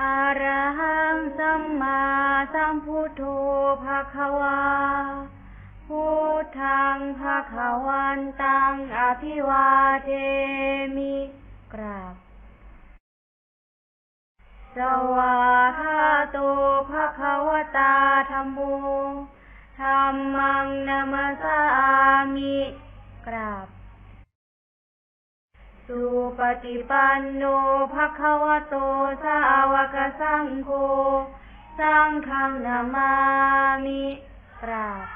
อะระหังสัมมาสัมพุทโธภะคะวาพุทธังภะคะวันตังอภิวาเทมิกราบสวาหาโตภะคะวตาธัมโมธัมมังนามาสามิกราบ สุปฏิปันโนภะคะวะโตสาวกสังโฆสังฆังนามามิกราบ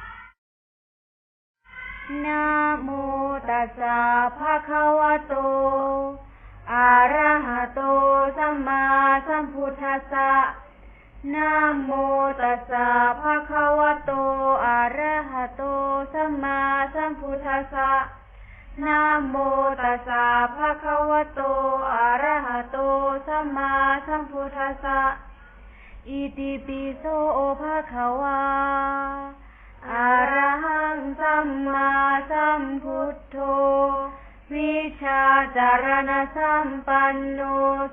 นะโมตัสสะภะคะวะโต อะระหะโตสัมมาสัมพุทธัสสะนะโมตัสสะภะคะวะโต อะระหะโตสัมมาสัมพุทธัสสะ นะโมตัสสะภะคะวะโต อะระหะโต สัมมาสัมพุทธัสสะ อิติปิโสภะคะวาอะระหังสัมมาสัมพุทโธ วิชาจารณสัมปันโน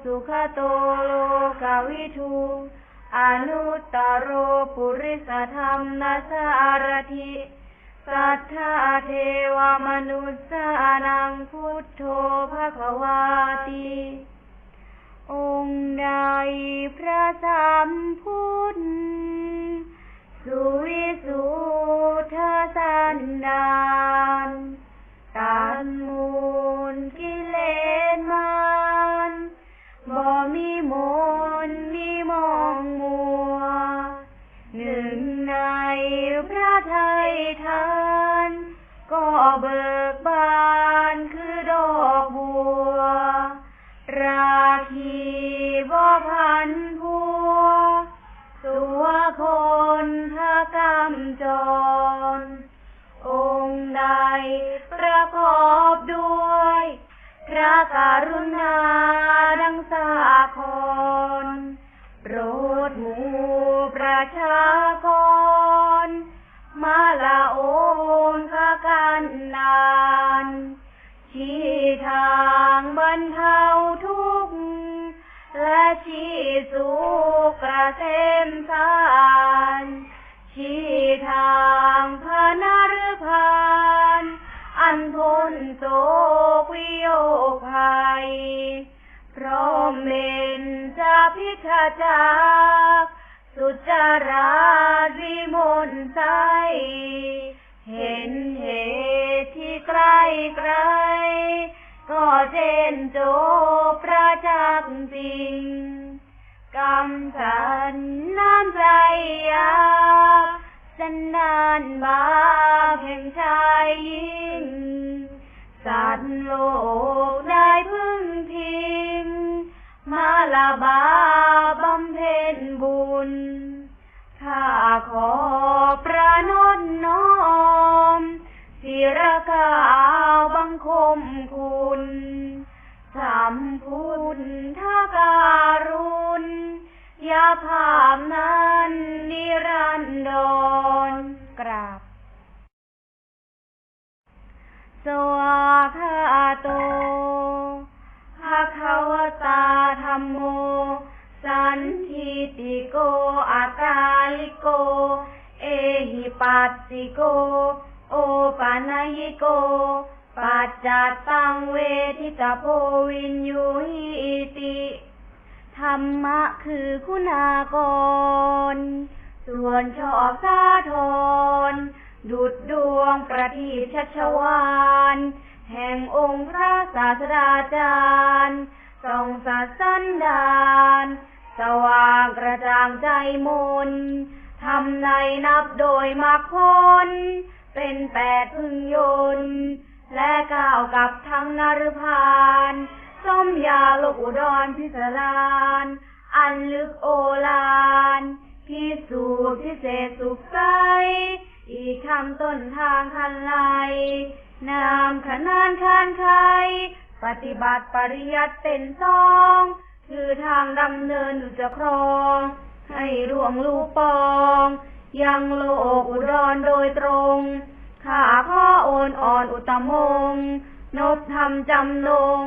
สุขโตโลกวิทูอนุตตรโรปุริสธรรมนสารถิ สัทธาเทวมนุษสานังพุทโธภะคะวาติ องค์ใดพระสัมพุทธสุวิสุทธสันดาน ก็เบิกบานคือดอกบัว ราคีบ่พันพัว ตัวคนทกรรมจร องค์ใดประกอบด้วย พระกรุณาดังสาครโปรดหมู่ประชาานนาน ชี้ทางบรรเทาทุกข์ และชี้สุขเกษมสารชี้ทางพระนรพาน อันพ้นโศกวิโยภัยพร้อมเป็นจะพิทาจากสุจาราวิมนใส เจนโจประจักษ์จริงกำสันน้ำใจยากสันดานบาปแห่งชายยิ่ง สัตว์โลกได้พึ่งพิง มาละบาบำเพ็ญบุญข้าขอ ปัสสิโก โอปานายโก ปัจจัตตังเวทิตาโพวินยูหิติธรรมะคือคุณากร ส่วนชอบสาธรดุดดวงประทีปชัชวานแห่งองค์พระศาสดาจารย์ส่องสัตสันดาน สว่างกระจ่างใจมน ทำในนับโดยมรรคผลเป็นแปดพึงยนและก้าวกับทั้งนรพานส้มยาลกอุดรพิสรานอันลึกโอฬารพิสูจพิเศษสุขใสอีกคำต้นทางคันไลนามขนานคานไคปฏิบัติปริยัติเป็นซอง คือทางดำเนินอุจะครอง ให้หลวงลูกปอง ยังโลกอุดรโดยตรง ข้าพ่อโอนอ่อนอุตมง นบธรรมจำนง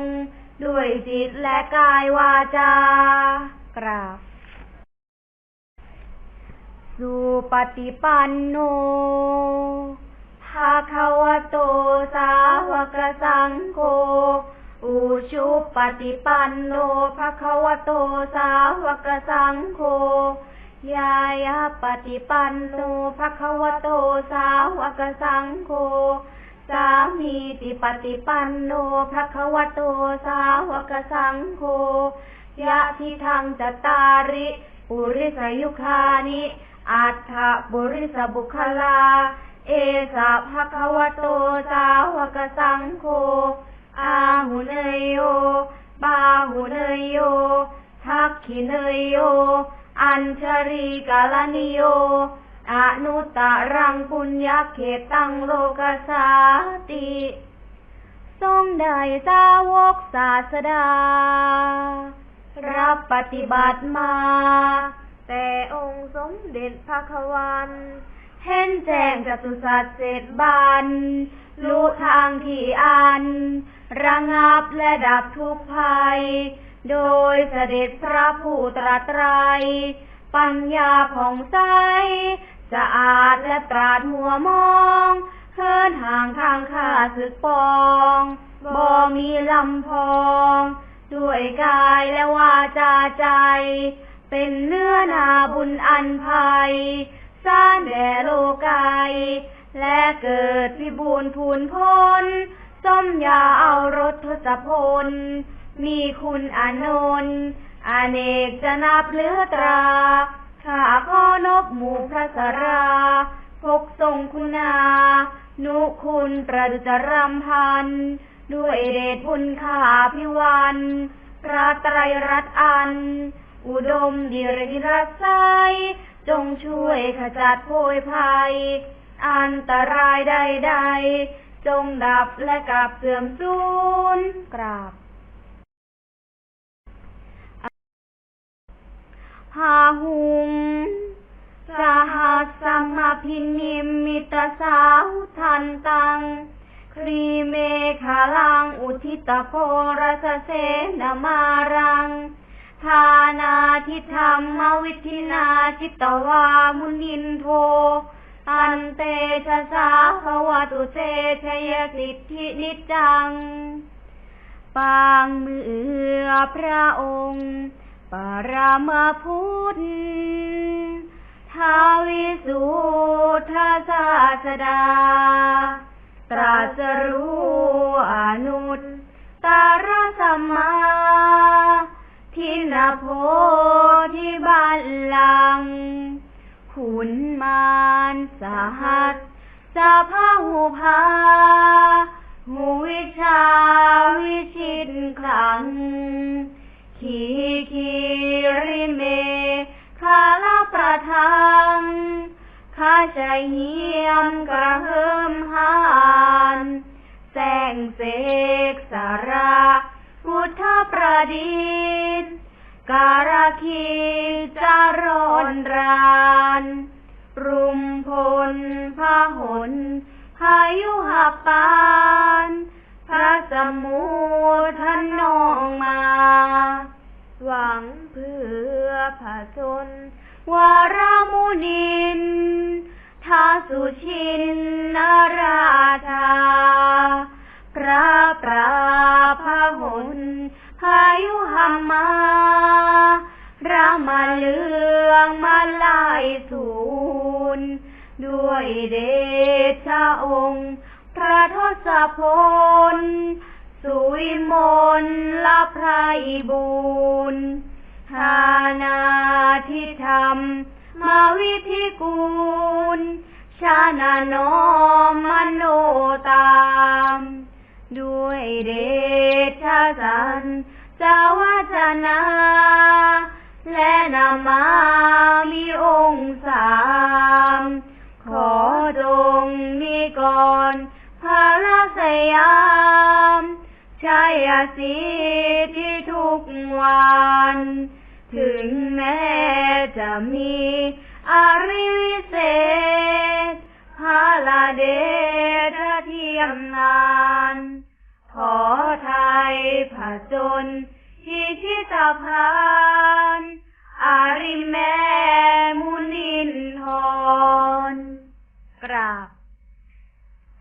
ด้วยจิตและกายวาจา กราบสุปฏิปันโนภาควโตสาวกสังโฆ อุชุปฏิปันโนภาคะวะโตสาวกสังโฆยายาปฏิปันโนภาคะวะโตสาวกสังโฆสามีติปฏิปันโนภาคะวะโตสาวกสังโฆยะทิทังจตาริปุริสยุคานิอัฏฐบุริสบุคลา เอสะภะคะวะโตสาวกสังโฆ อาหุเนยโย บาหุเนยโย ทักขิเนยโย อัญชรีกาลนิโยอนุตตรังปุญญเขตังโลกสาติทรงได้สาวกศาสดา รับปฏิบัติมา แต่องค์สมเด็จพระควัน เห็นแจ้งจตุสัจเสร็จบัน รู้ทางที่อัน ระงับและดับทุกภัย โดยเสด็จพระผู้ตรัสไตรปัญญาผ่องใสสะอาดและตราดหัวมองเฮินห่างทางข้าศึกปองบ่มีลำพอง ด้วยกายและวาจาใจ เป็นเนื้อนาบุญอันภัย สร้างแด่โลกาย และเกิดวิบูรณ์พูนพ้นส้มยาเอารถทศพล มีคุณอานนท์อเนกจะนับเหลือตราข้าก็นบหมู่พระสราพกทรงคุณา นุคุณประดุจรำพัน ด้วยเดชบุญขาพิวัน พระไตรรัตน์อัน อุดมดิริรัสไซจงช่วยขจัดโพยภัย อันตรายใดๆ จงดับและกลับเสื่อมสูญกราบพาหุงสหัสสมพินิมมิตสาวทันตัง ครีเมฆาลัง อุทิตโพรสเสนมารังทานาทิธรรมวิธินาจิตวามุนินโท อันเตชะสาภวตุเตชยสิทธินิจัง ปางมือพระองค์ ปรามาพุทธทาวิสุทธาศาสดา ตรัสรู้อนุตตรสัมมาทินโพธิบัลลังก์ นมารสหัสสะพาหูพาหูวิชาวิชิตคลัง ขีคีริเมคาลประทังข้าใจเหียมกระเฮิมหานแสงเสกสาราพุทธประดิษฐ์การคีจารนราน รุมพลพาหนพายุหับปานพระสมุทนนองมา หวังเพื่อผาชนวารามุนินทาสุชินนาร องค์ พระทศพล สุวิมลละไพรบุญทานาทิธรรม มาวิธิกุลชานาโนมโนตาม ด้วยเดชะสันจาวจนา และนามา ยามชัยสีที่ทุกวัน ถึงแม้จะมีอริวิเศษพาลาเดชเทียมนาน ขอไทยผาจนที่ชิตาพานอาริแม่มุนินทรกราบ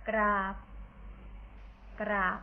กราบ ราฟ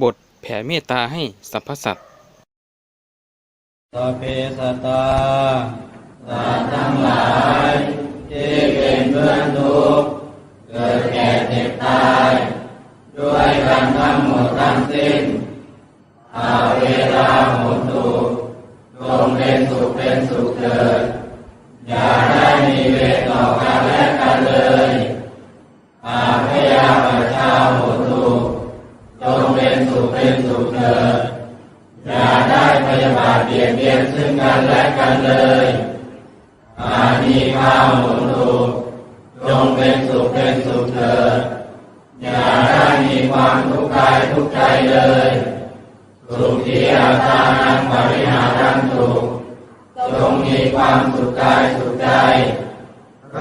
บทแผ่เมตตาให้สรรพสัตว์สเพสตาสัตว์ทั้งหลายที่เป็นเพื่อนทุกข์เกิดแก่เจ็บตาย ด้วยกันทั้งหมดทั้งสิ้นอาเวลาหมดทุกข์จงเป็นสุขเป็นสุขเถิดอย่าได้มีเวรต่อกันและกันเลย เถิดอย่าได้พยาบาทเบียดเบียนซึ่งกันและกันเลยอานีข้าวหมุนถูจงเป็นสุขเป็นสุขเถิดอย่าได้มีความทุกข์กายทุกข์ใจเลยสุขที่อาตานังปริหารันตุจงมีความสุขกายสุขใจ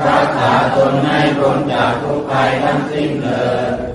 รักษาตนให้พ้นจากทุกข์ภัยทั้งสิ้นเลย